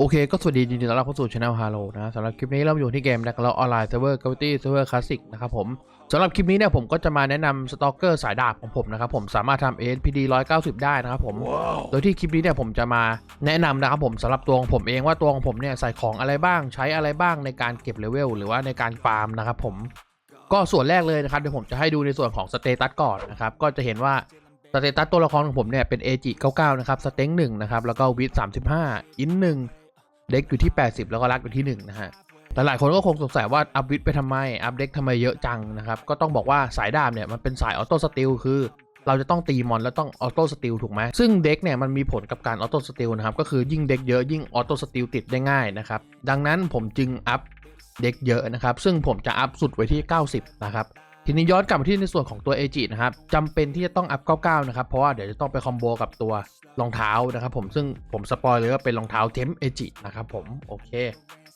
โอเคก็สวัสดียินดีต้อนรับเข้าสู่ช anel Halo นะสำหรับคลิปนี้เราอยู่ที่เกม Dark Lord Online Server Gravity Server Classic นะครับผมสำหรับคลิปนี้เนี่ยผมก็จะมาแนะนำสตอกเกอร์สายดาบของผมนะครับผมสามารถทำ ASPD 190 ได้นะครับผมโดยที่คลิปนี้เนี่ยผมจะมาแนะนำนะครับผมสำหรับตัวของผมเองว่าตัวของผมเนี่ยใส่ของอะไรบ้างใช้อะไรบ้างในการเก็บเลเวลหรือว่าในการฟาร์มนะครับผมก็ส่วนแรกเลยนะครับเดี๋ยวผมจะให้ดูในส่วนของสเตตัสก่อนนะครับก็จะเห็นว่าสเตตัสตัวละครของผมเนี่ยเป็น AG 99นะครับสเต็ง1นะครับแล้วก็วิท35อิน1 เด็กอยู่ที่ 80 แล้วก็รักอยู่ที่ 1 นะฮะแต่หลายคนก็คงสงสัยว่าอัพวิทไปทำไม อัพเด็กทำไมเยอะจังนะครับ ก็ต้องบอกว่าสายดาบเนี่ยมันเป็นสายออโต้สติลคือเราจะต้องตีมอนแล้วต้องออโต้สติลถูกไหมซึ่งเด็กเนี่ยมันมีผลกับการออโต้สติลนะครับ ก็คือยิ่งเด็กเยอะยิ่งออโต้สติลติดได้ง่ายนะครับ ดังนั้นผมจึงอัพเด็กเยอะนะครับ ซึ่งผมจะอัพสุดไว้ที่ 90 นะครับ ทีนี้ย้อนกลับมาที่ในส่วนของตัว AG นะครับจำเป็นที่จะต้องอัพ99นะครับเพราะว่าเดี๋ยวจะต้องไปคอมโบกับตัวรองเท้านะครับผมซึ่งผมสปอยเลยว่าเป็นรองเท้าเทม AG นะครับผมโอเค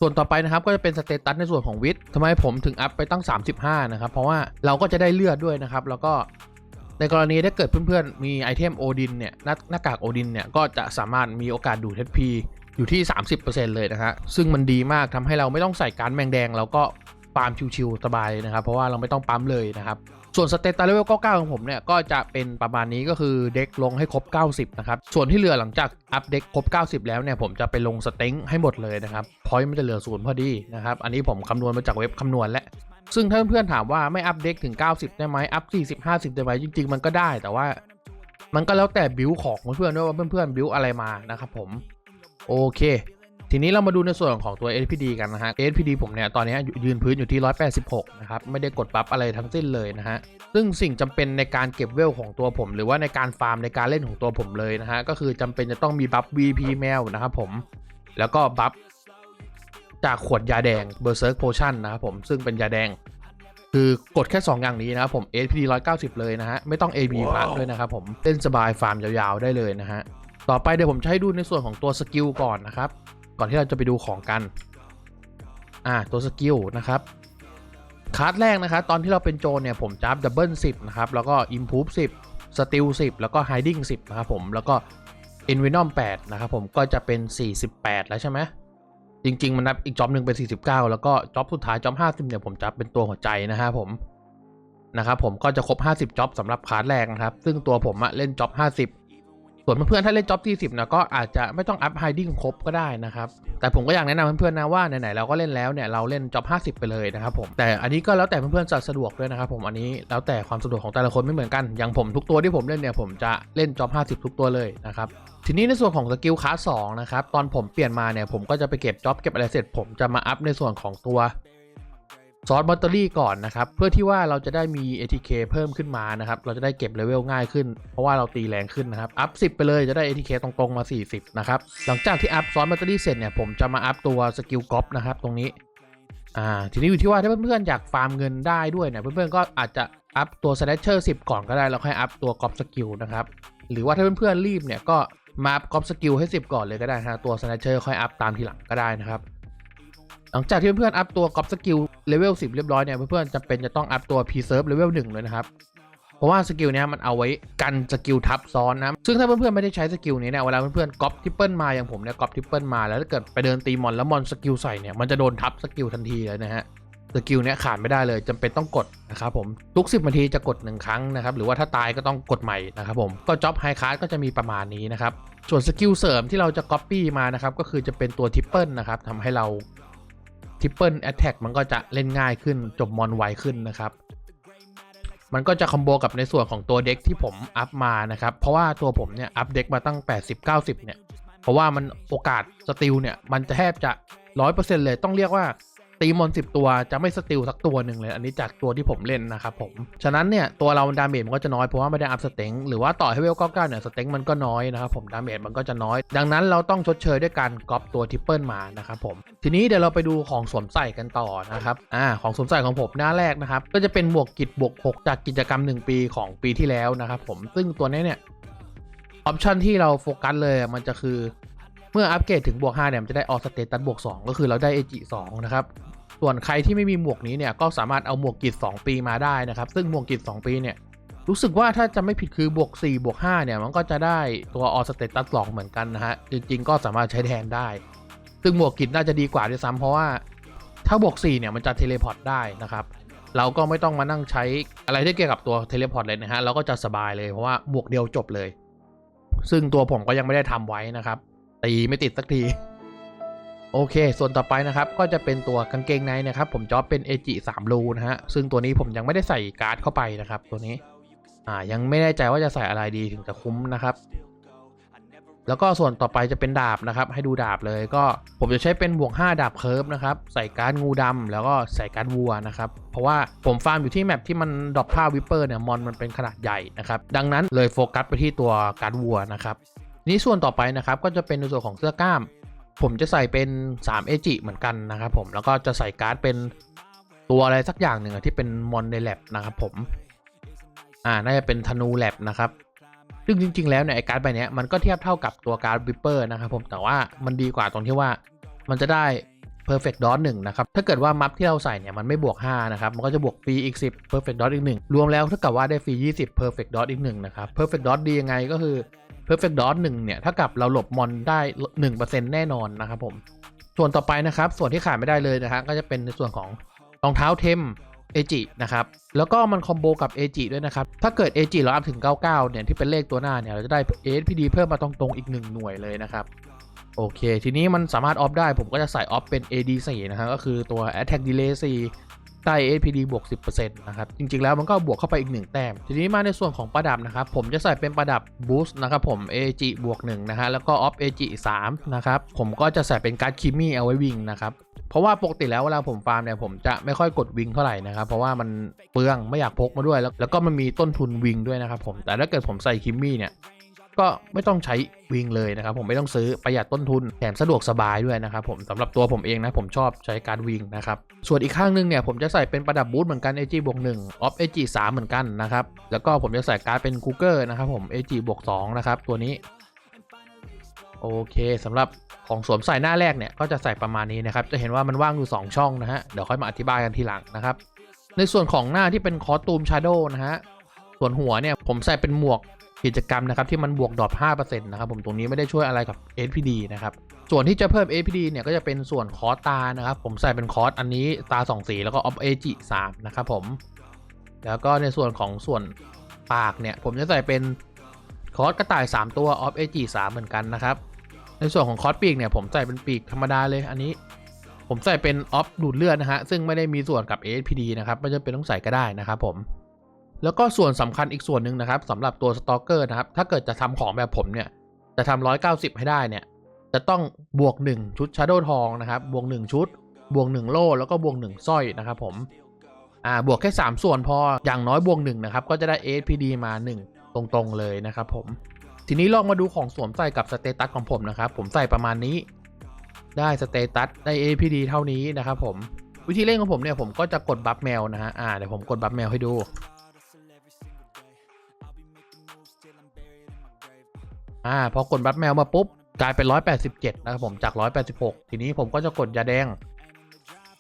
ส่วนต่อไปนะครับก็จะเป็นสเตตัสในส่วนของวิททำไมผมถึงอัพไปตั้ง 35 นะครับ เพราะว่าเราก็จะได้เลือดด้วยนะครับ แล้วก็ในกรณีถ้าเกิดเพื่อนๆ มีไอเทมโอดินเนี่ยหน้าหน้ากากโอดินเนี่ยก็จะสามารถมีโอกาสดูด HP อยู่ที่ 30%เลยนะฮะซึ่งมันดีมากทำให้เราไม่ต้องใส่การดแมงแดงเราก็ ฟาร์มชิวๆสบายนะครับ เพราะว่าเราไม่ต้องปั๊มเลยนะครับ ส่วนสเตตัสเลเวล99ของผมเนี่ย ก็จะเป็นประมาณนี้ก็คือเด็กลงให้ครบ 90 นะครับ ส่วนที่เหลือหลังจากอัพเด็กครบ 90 แล้วเนี่ย ผมจะไปลงสเต็งให้หมดเลยนะครับพอยต์มันจะเหลือศูนย์พอดีนะครับ อันนี้ผมคำนวณมาจากเว็บคำนวณแล้วซึ่งถ้าเพื่อนๆถามว่าไม่อัพเด็กถึง 90 ได้ไหมอัพ 40 50 ได้ไหมจริง ๆ มันก็ได้แต่ว่ามันก็แล้วแต่บิวของเพื่อนๆด้วยว่าเพื่อนๆบิวอะไรมานะครับผมโอเค ทีนี้เรามาดูในส่วนของตัว SPD กันนะฮะ SPD ผมเนี่ยตอนนี้ยืนพื้นอยู่ที่ 186 นะครับ ไม่ได้กดบัฟอะไรทั้งสิ้นเลยนะฮะ ซึ่งสิ่งจำเป็นในการเก็บเวลของตัวผม หรือว่าในการฟาร์มในการเล่นของตัวผมเลยนะฮะ ก็คือจำเป็นจะต้องมีบัฟ VP แมวนะครับผม แล้วก็บัฟจากขวดยาแดง Berserk Potion นะครับผม ซึ่งเป็นยาแดง คือกดแค่ 2 อย่างนี้นะครับผม SPD 190 เลยนะฮะ ไม่ต้อง AB พักด้วยนะครับผม เล่นสบายฟาร์มยาวๆได้เลยนะฮะ ต่อไปเดี๋ยวผมจะให้ดูในส่วนของตัวสกิลก่อนนะครับ ก่อนที่เราจะไปดูของกัน อ่าตัวสกิลนะครับคาร์ดแรกนะครับตอนที่เราเป็นโจรเนี่ยผมจับดับเบิลสิบนะครับ แล้วก็อิมพูฟสิบสติลสิบแล้วก็ไฮดิ้งสิบนะครับผมแล้วก็อินวินอมแปดนะครับผมก็จะเป็น 48 แล้วใช่ไหมจริง ๆ มันนับอีกจ็อบหนึ่งเป็น 49 แล้วก็จ็อบสุดท้ายจ็อบ50เนี่ยผมจับเป็นตัวหัวใจนะครับผมนะครับผมก็จะครบ 50จ็อบสำหรับคาร์ดแรกนะครับ ซึ่งตัวผมอะเล่นจ็อบ50 ส่วนเพื่อนๆถ้าเล่นจ็อบที่10นะก็อาจจะไม่ต้องอัพไฮดิ้งครบก็ได้นะครับ แต่ผมก็อยากแนะนำเพื่อนๆนะว่าไหนๆเราก็เล่นแล้วเนี่ยเราเล่นจ็อบ50 ไปเลยนะครับผมแต่อันนี้ก็แล้วแต่เพื่อนๆจะสะดวกด้วยนะครับผมอันนี้แล้วแต่ความสะดวกของแต่ละคนไม่เหมือนกันอย่างผมทุกตัวที่ผมเล่นเนี่ยผมจะเล่นจ็อบ50 ทุกตัวเลยนะครับทีนี้ในส่วนของสกิลคลาสสองนะครับตอนผมเปลี่ยนมาเนี่ยผมก็จะไปเก็บจ็อบเก็บอะไรเสร็จผมจะมาอัพในส่วนของตัว ซอสบัตเตอรี่ก่อนนะครับ เพื่อที่ว่าเราจะได้มี ATK เพิ่มขึ้นมานะครับ เราจะได้เก็บเลเวลง่ายขึ้น เพราะว่าเราตีแรงขึ้นนะครับ อัพ 10 ไปเลยจะได้ ATK ตรงๆมา 40 นะครับ หลังจากที่อัพซอสบัตเตอรี่เสร็จเนี่ยผมจะมาอัพตัวสกิลก๊อปนะครับตรงนี้ อ่า ทีนี้อยู่ที่ว่าถ้าเพื่อนๆอยากฟาร์มเงินได้ด้วยเนี่ยเพื่อนๆก็อาจจะอัพตัวสแลชเชอร์10 ก่อนก็ได้แล้วค่อยอัพตัวก๊อปสกิลนะครับ หรือว่าถ้าเพื่อนๆรีบเนี่ยก็มาอัพก๊อปสกิลให้ 10 ก่อนเลยก็ได้นะตัวสแลชเชอร์ค่อยอัพตามทีหลังก็ได้นะครับหลังจากที่เพื่อนๆอัพตัวกอปสกิล เลเวล10 เรียบร้อยเนี่ยเพื่อนๆจำเป็นจะต้องอัพตัว p ีเซิร์ฟเลเวล1เลยนะครับ เพราะว่าสกิลเนี้ยมันเอาไว้กันสกิลทับซ้อนนะ ซึ่งถ้าเพื่อนๆไม่ได้ใช้สกิลนี้เนี่ยเวลาเพื่อนๆก๊อปทิปเปิลมาอย่างผมเนี่ยก๊อปทิปเปิลมาแล้วถ้าเกิดไปเดินตีมอนแล้วมอนสกิลใส่เนี่ยมันจะโดนทับสกิลทันทีเลยนะฮะสกิลเนี้ยขาดไม่ได้เลยจำเป็นต้องกดนะครับผมทุก 10นาทีจะกด 1 ครั้งนะครับหรือว่าถ้าตายก็ต้องกดใหม่นะครับผมก็จ็อบไฮคาร์ดก็จะมีประมาณนี้นะครับส่วนสกิลเสริมที่เราจะก๊อปปี้มานะครับก็คือจะเป็นตัวทิปเปิลนะครับทำให้เรา ทริปเปิลแอตแทกมันก็จะเล่นง่ายขึ้นจบมอนไวขึ้นนะครับ มันก็จะคอมโบกับในส่วนของตัวเด็กที่ผมอัพมานะครับ เพราะว่าตัวผมเนี่ยอัพเด็กมาตั้ง 80-90 เนี่ย เพราะว่ามันโอกาสสติลเนี่ยมันจะแทบจะ 100%เลยต้องเรียกว่า ตีมอน10ตัวจะไม่สติลสักตัวหนึ่งเลย อันนี้จากตัวที่ผมเล่นนะครับผม ฉะนั้นเนี่ยตัวเราดาเมจมันก็จะน้อยเพราะว่าไม่ได้อัพสเต็งหรือว่าต่อให้เวล99เนี่ยสเต็งมันก็น้อยนะครับผมดาเมจมันก็จะน้อย ดังนั้นเราต้องชดเชยด้วยการก๊อปตัวทริปเปิลมานะครับผม ทีนี้เดี๋ยวเราไปดูของสวมใส่กันต่อนะครับอ่าของสวมใส่ของผมหน้าแรกนะครับก็จะเป็นหมวกกิจบวก6จากกิจกรรม 1 ปีของปีที่แล้วนะครับผมซึ่งตัวนี้เนี่ยออปชันที่เราโฟกัสเลยมันจะคือเมื่ออัปเกรดถึงบวก5เนี่ยมันจะได้ออสเตตัสบวก2ก็คือเราได้ AG 2นะครับ ส่วนใครที่ไม่มีหมวกนี้เนี่ยก็สามารถเอาหมวกกิจ2ปีมาได้นะครับ ซึ่งหมวกกิจ2ปีเนี่ยรู้สึกว่าถ้าจะไม่ผิดคือบวก4บวก5เนี่ย มันก็จะได้ตัวออสเตตัส2เหมือนกันนะฮะ จริง ๆ ก็สามารถใช้แทนได้ ซึ่งบวกกิจน่าจะดีกว่าด้วยซ้ำเพราะว่าถ้าบวก4เนี่ยมันจะเทเลพอร์ตได้นะครับ เราก็ไม่ต้องมานั่งใช้อะไรที่เกี่ยวกับตัวเทเลพอร์ตเลยนะฮะ เราก็จะสบายเลยเพราะว่าบวกเดียวจบเลย ซึ่งตัวผมก็ยังไม่ได้ทำไว้นะครับตีไม่ติดสักที โอเค ส่วนต่อไปนะครับ ก็จะเป็นตัวกางเกงในนะครับ ผมจอบเป็นเอจิสามรูนะฮะ ซึ่งตัวนี้ผมยังไม่ได้ใส่การ์ดเข้าไปนะครับ ตัวนี้ อ่า ยังไม่แน่ใจว่าจะใส่อะไรดีถึงจะคุ้มนะครับ แล้วก็ส่วนต่อไปจะเป็นดาบนะครับ ให้ดูดาบเลย ก็ผมจะใช้เป็นบวก5ดาบเคิร์ฟนะครับ ใส่การ์ดงูดำแล้วก็ใส่การ์ดวัวนะครับ เพราะว่าผมฟาร์มอยู่ที่แมปที่มันดรอปผ้าวิปเปอร์เนี่ย มอนมันเป็นขนาดใหญ่นะครับ ดังนั้นเลยโฟกัสไปที่ตัวการ์ดวัวนะครับ นี่ส่วนต่อไปนะครับ ก็จะเป็นในส่วนของเสื้อกล้าม ผมจะใส่เป็น3เอจิเหมือนกันนะครับผมแล้วก็จะใส่การ์ดเป็นตัวอะไรสักอย่างหนึ่งที่เป็นมอนในแลบนะครับผมอ่าน่าจะเป็นธนูแลบนะครับซึ่งจริง ๆ แล้วเนี่ยไอการ์ดใบนี้มันก็เทียบเท่ากับตัวการ์ดวิปเปอร์นะครับผมแต่ว่ามันดีกว่าตรงที่ว่ามันจะได้ perfect dot 1นะครับ ถ้าเกิดว่ามัฟที่เราใส่เนี่ยมันไม่บวก 5 นะครับ มันก็จะบวกฟรีอีก 10 perfect dot อีก 1 รวมแล้วเท่ากับว่าได้ฟรี 20 perfect dot อีก 1 นะครับ perfect dot ดียังไงก็คือ perfect dot 1เนี่ยถ้ากับเราหลบมอนได้ 1%แน่นอนนะครับผม ส่วนต่อไปนะครับ ส่วนที่ขาดไม่ได้เลยนะครับก็จะเป็นในส่วนของรองเท้าเทมเอจินะครับ แล้วก็มันคอมโบกับเอจิด้วยนะครับ ถ้าเกิดเอจิเราอัพถึง 99 เนี่ย ที่เป็นเลขตัวหน้าเนี่ย เราจะได้ ASPD เพิ่มมาตรงๆ อีก 1 หน่วยเลยนะครับ โอเค ทีนี้มันสามารถออฟได้ ผมก็จะใส่ออฟเป็น AD4 นะครับก็คือตัว Attack Delay 4 ได้ APD บวก 10%นะครับ จริง ๆ แล้วมันก็บวกเข้าไปอีก 1 แต้ม ทีนี้มาในส่วนของประดับนะครับ ผมจะใส่เป็นประดับ Boost นะครับผม AG บวก1นะฮะ แล้วก็ Off AG 3นะครับ ผมก็จะใส่เป็นการ์ดคิมมี่เอาไว้วิ่งนะครับ เพราะว่าปกติแล้วเวลาผมฟาร์มเนี่ยผมจะไม่ค่อยกดวิงเท่าไหร่นะครับ เพราะว่ามันเปลืองไม่อยากพกมาด้วย แล้วแล้วก็มันมีต้นทุนวิงด้วยนะครับผม แต่ถ้าเกิดผมใส่คิมมี่เนี่ย ก็ไม่ต้องใช้วิงเลยนะครับผมไม่ต้องซื้อประหยัดต้นทุนแถมสะดวกสบายด้วยนะครับผมสำหรับตัวผมเองนะผมชอบใช้การวิงนะครับส่วนอีกข้างหนึงเนี่ยผมจะใส่เป็นประดับบูทเหมือนกัน AG บวก1 Off AG 3เหมือนกันนะครับแล้วก็ผมจะใส่การ์ดเป็นคูเกอร์นะครับผม AG บวก2นะครับตัวนี้โอเคสำหรับของสวมใส่หน้าแรกเนี่ยก็จะใส่ประมาณนี้นะครับจะเห็นว่ามันว่างอยู่ 2 ช่องนะฮะเดี๋ยวค่อยมาอธิบายกันทีหลังนะครับในส่วนของหน้าที่เป็นคอสตูมชาร์โดนะฮะส่วนหัวเนี่ยผมใส่เป็นหมวก กิจกรรมนะครับที่มันบวกดรอป5%นะครับผมตรงนี้ไม่ได้ช่วยอะไรกับ SPD นะครับส่วนที่จะเพิ่ม SPD เนี่ยก็จะเป็นส่วนคอร์สตานะครับผมใส่เป็นคอร์สอันนี้ตา2สีแล้วก็ Off AG 3นะครับผมแล้วก็ในส่วนของส่วนปากเนี่ยผมจะใส่เป็นคอร์สกระต่าย 3 ตัว Off AG 3เหมือนกันนะครับ ในส่วนของคอร์สปีกเนี่ยผมใส่เป็นปีกธรรมดาเลยอันนี้ ผมใส่เป็นออฟดูดเลือดนะฮะซึ่งไม่ได้มีส่วนกับ ASPD นะครับไม่จำเป็นต้องใส่ก็ได้นะครับผม แล้วก็ส่วนสำคัญอีกส่วนหนึ่งนะครับสำหรับตัวสตอกเกอร์นะครับ ถ้าเกิดจะทำของแบบผมเนี่ย จะทำ190 ให้ได้เนี่ย จะต้องบวก 1 ชุดชาร์โดทองนะครับ บวก 1 ชุด บวก 1 โล่แล้วก็บวก 1สร้อยนะครับผมอ่าบวกแค่ 3 ส่วนพออย่างน้อยบวก1นะครับ ก็จะได้ ASPD มา 1 ตรงๆเลยนะครับผม ทีนี้ลองมาดูของสวมใส่กับสเตตัสของผมนะครับ ผมใส่ประมาณนี้ ได้สเตตัสได้ APD เท่านี้นะครับผม วิธีเล่นของผมเนี่ยผมก็จะกดบัฟแมวนะฮะอ่าเดี๋ยวผมกดบัฟแมวให้ดู อ่าพอกดบัฟแมวมาปุ๊บกลายเป็น 187 นะครับผมจาก 186 ทีนี้ผมก็จะกดยาแดง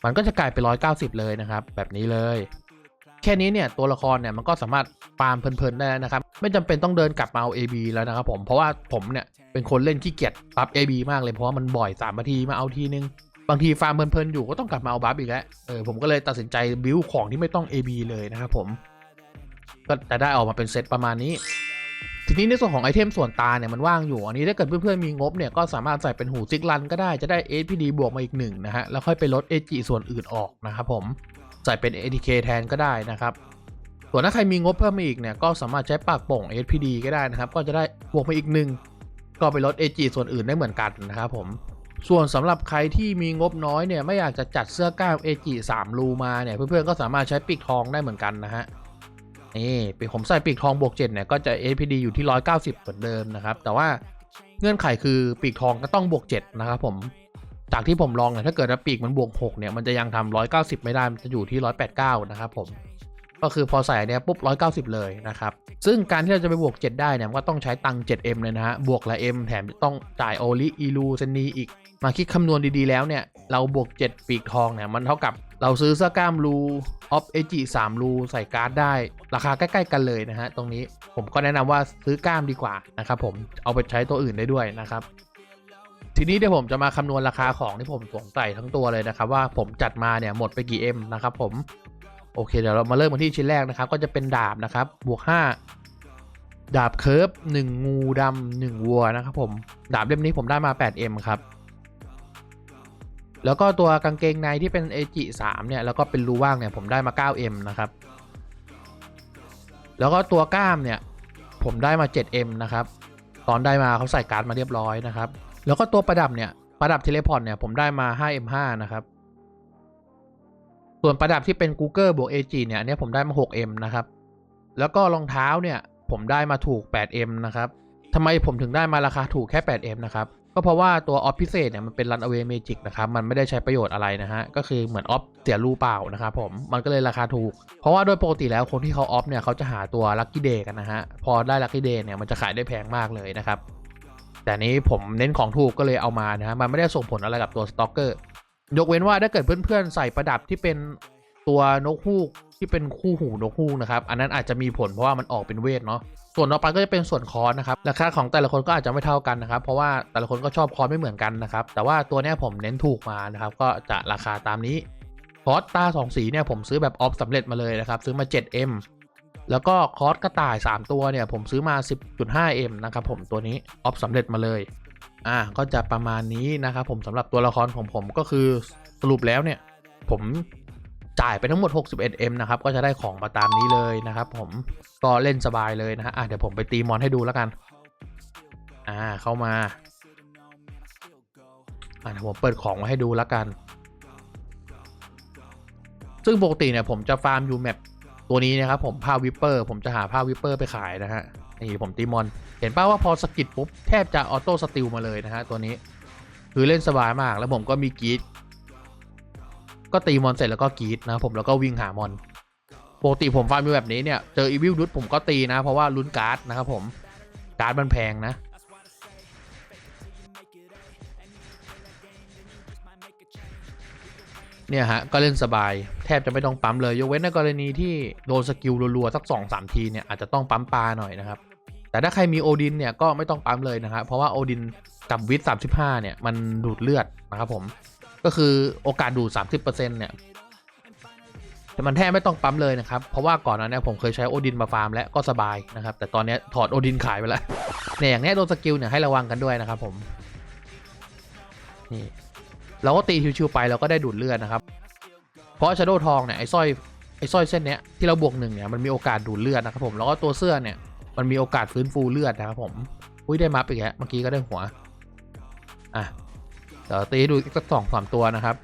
มันก็จะกลายเป็น 190 เลยนะครับ แบบนี้เลย แค่นี้เนี่ยตัวละครเนี่ยมันก็สามารถฟาร์มเพลินๆได้แล้นะครับ ไม่จำเป็นต้องเดินกลับมาเอา AB แล้วนะครับผมเพราะว่าผมเนี่ยเป็นคนเล่นขี้เกียจปรับ AB มากเลยเพราะว่ามันบ่อย3นาทีมาเอาทีนึงบางทีฟาร์มเพลินๆอยู่ก็ต้องกลับมาเอาบัฟอีกแล้วเออผมก็เลยตัดสินใจบิวของที่ไม่ต้อง AB เลยนะครับผม ก็จะได้ออกมาเป็นเซตประมาณนี้ ทีนี้ในส่วนของไอเทมส่วนตาเนี่ยมันว่างอยู่ อันนี้ถ้าเกิดเพื่อนๆมีงบเนี่ยก็สามารถใส่เป็นหูซิกลันก็ได้จะได้ APD บวกมาอีกหนึ่งนะฮะแล้วค่อยไปลด AG ส่วนอื่นออกนะครับผมใส่เป็น ATK แทนก็ได้นะครับส่วนถ้าใครมีงบเพิ่มมาอีกเนี่ยก็สามารถใช้ปากโป่ง SPD ก็ได้นะครับก็จะได้บวกมาอีกหนึ่งก็ไปลด AG ส่วนอื่นได้เหมือนกันนะครับผมส่วนสำหรับใครที่มีงบน้อยเนี่ยไม่อยากจะจัดเสื้อกล้าม AG 3รูมาเนี่ยเพื่อนๆก็สามารถใช้ปีกทองได้เหมือนกันนะฮะ นี่ปีผมใส่ปีกทองบวก7เนี่ยก็จะ APD อยู่ที่ 190 เหมือนเดิมนะครับ แต่ว่าเงื่อนไขคือปีกทองก็ต้องบวก7นะครับผมจากที่ผมลองเนี่ยถ้าเกิดว่าปีกมันบวก6เนี่ยมันจะยังทำ190 ไม่ได้มันจะอยู่ที่ 189 นะครับผม ก็คือพอใส่เนี้ยปุ๊บ 190 เลยนะครับ ซึ่งการที่เราจะไปบวก 7 ได้เนี่ยก็ต้องใช้ตังค์ 7M เลยนะฮะ บวกละ M แถมต้องจ่ายโอลิอีลูเซนีอีก มาคิดคำนวณดีๆแล้วเนี่ย เราบวก 7 ปีกทองเนี่ย มันเท่ากับเราซื้อเสื้อกล้ามรูออฟเอจิสามรูใส่การ์ดได้ ราคาใกล้ๆกันเลยนะฮะ ตรงนี้ผมก็แนะนำว่าซื้อกล้ามดีกว่านะครับผมเอาไปใช้ตัวอื่นได้ด้วยนะครับทีนี้เดี๋ยวผมจะมาคำนวณราคาของที่ผมสวมใส่ทั้งตัวเลยนะครับ ว่าผมจัดมาเนี่ยหมดไปกี่ M นะครับผม โอเคเดี๋ยวเรามาเริ่มกันที่ชิ้นแรกนะครับ ก็จะเป็นดาบนะครับ บวก 5 ดาบเคิร์ฟ1งูดำหนึ่งวัวนะครับผม ดาบเล่มนี้ผมได้มา 8M ครับ แล้วก็ตัวกางเกงในที่เป็นเอจิ3เนี่ย แล้วก็เป็นรูว่างเนี่ยผมได้มา 9M นะครับ แล้วก็ตัวกล้ามเนี่ยผมได้มา 7M นะครับ ตอนได้มาเขาใส่การ์ดมาเรียบร้อยนะครับ แล้วก็ตัวประดับเนี่ย ประดับเทเลพอร์ตเนี่ยผมได้มา 5M5 นะครับ ส่วนประดับที่เป็น Google บวก AG เนี่ยอันนี้ผมได้มา 6M นะครับ แล้วก็รองเท้าเนี่ยผมได้มาถูก 8M นะครับทำไมผมถึงได้มาราคาถูกแค่ 8M นะครับ ก็เพราะว่าตัวออฟพิเศษเนี่ยมันเป็น Runaway Magic นะครับ มันไม่ได้ใช้ประโยชน์อะไรนะฮะ ก็คือเหมือนออฟเสียรูเปล่านะครับผม มันก็เลยราคาถูก เพราะว่าโดยปกติแล้วคนที่เขาออฟเนี่ยเขาจะหาตัว Lucky Day กันนะฮะ พอได้ Lucky Day เนี่ยมันจะขายได้แพงมากเลยนะครับ แต่นี้ผมเน้นของถูกก็เลยเอามานะฮะ มันไม่ได้ส่งผลอะไรกับตัวสต็อกเกอร์ ยกเว้นว่าถ้าเกิดเพื่อนๆใส่ประดับที่เป็นตัวนกฮูกที่เป็นคู่หูนกฮูกนะครับอันนั้นอาจจะมีผลเพราะว่ามันออกเป็นเวทเนาะส่วนต่อไปก็จะเป็นส่วนคอร์สนะครับราคาของแต่ละคนก็อาจจะไม่เท่ากันนะครับ เพราะว่าแต่ละคนก็ชอบคอร์สไม่เหมือนกันนะครับแต่ว่าตัวนี้ผมเน้นถูกมานะครับก็จะราคาตามนี้คอสตาสองสีเนี่ยผมซื้อแบบออฟสำเร็จมาเลยนะครับซื้อมา 7M แล้วก็คอสกระต่าย 3 ตัวเนี่ยผมซื้อมา 10.5M นะครับผมตัวนี้ออฟสำเร็จมาเลย อ่าก็จะประมาณนี้นะครับผมสำหรับตัวละครของผมก็คือสรุปแล้วเนี่ย ผมจ่ายไปทั้งหมด 61M นะครับ ก็จะได้ของมาตามนี้เลยนะครับ ผมก็เล่นสบายเลยนะฮะอะเดี๋ยวผมไปตีมอนให้ดูแล้วกัน อ่าเข้ามาอ่าผมเปิดของมาให้ดูแล้วกัน ซึ่งปกติเนี่ยผมจะฟาร์มยูแมปตัวนี้นะครับผมผ้าวิปเปอร์ ผมจะหาผ้าวิปเปอร์ไปขายนะฮะ นี่ผมตีมอน เห็นป่าว่าพอสกิดปุ๊บแทบจะออโต้สติลมาเลยนะฮะตัวนี้ คือเล่นสบายมากแล้วผมก็มีกีดก็ตีมอนเสร็จแล้วก็กีดนะผมแล้วก็วิ่งหามอนปกติผมฟาร์มอยู่แบบนี้เนี่ยเจออีวิลดุดผมก็ตีนะ เพราะว่าลุ้นการ์ดนะครับผมการ์ดมันแพงนะเนี่ยฮะก็เล่นสบายแทบจะไม่ต้องปั๊มเลย ยกเว้นในกรณีที่โดนสกิลรัวๆสัก2อสทีเนี่ยอาจจะต้องปั๊มปลาหน่อยนะครับ แต่ถ้าใครมีโอดินเนี่ยก็ไม่ต้องปั๊มเลยนะครับเพราะว่าโอดินกับวิทสามสิบห้าเนี่ยมันดูดเลือดนะครับผมก็คือโอกาสดูด30%เปอร์เซ็นต์เนี่ยแต่มันแทบไม่ต้องปั๊มเลยนะครับ เพราะว่าก่อนหนั้านเนี่ยผมเคยใช้โอดินมาฟาร์มแล้วก็สบายนะครับ แต่ตอนนี้ถอดโอดินขายไปแล้วเนี่ยอย่างนี้โดนสกิลเนี่ยให้ระวังกันด้วยนะครับผมนี่เราก็ตีชิวๆไปเราก็ได้ดูดเลือดนะครับ เพราะชาโดทองเนี่ยไอ้สร้อยไอ้สร้อยเส้นเนี้ยที่เราบวกหนึ่งเนี่ยมันมีโอกาสดูดเลือดนะครับผมแล้วก็ตัวเสื้อเนี่ย มันมีโอกาสฟื้นฟูเลือดนะครับผมอุ้ยได้มัฟอีกแล้วเมื่อกี้ก็ได้หัว อะเดี๋ยวตีดูอีกสักสองสามตัวนะครับ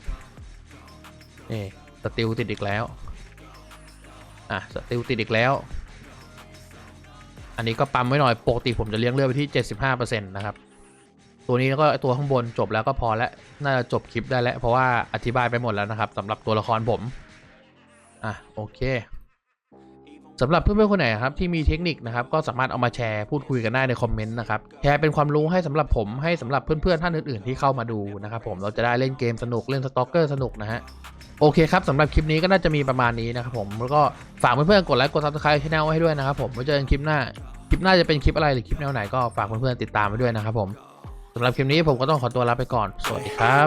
นี่สติลติดอีกแล้ว อะสติลติดอีกแล้ว อันนี้ก็ปั๊มไว้หน่อยปกติผมจะเลี้ยงเลือดไปที่ 75%นะครับ ตัวนี้แล้วก็ตัวข้างบนจบแล้วก็พอแล้วน่าจะจบคลิปได้แล้ว เพราะว่าอธิบายไปหมดแล้วนะครับสำหรับตัวละครผม อะโอเค สำหรับเพื่อนๆคนไหนครับที่มีเทคนิคนะครับก็สามารถเอามาแชร์พูดคุยกันได้ในคอมเมนต์นะครับแชร์เป็นความรู้ให้สำหรับผมให้สำหรับเพื่อนๆท่านอื่นๆที่เข้ามาดูนะครับผมเราจะได้เล่นเกมสนุกเล่นสต็อกเกอร์สนุกนะฮะโอเคครับสำหรับคลิปนี้ก็น่าจะมีประมาณนี้นะครับผมแล้วก็ฝากเพื่อนๆกดไลค์กดซับสไครต์ช่องให้ด้วยนะครับผมไว้เจอกันคลิปหน้าคลิปหน้าจะเป็นคลิปอะไรหรือคลิปแนวไหนก็ฝากเพื่อนๆติดตามไว้ด้วยนะครับผมสำหรับคลิปนี้ผมก็ต้องขอตัวลาไปก่อนสวัสดีครับ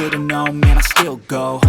didn't know, man, I still go.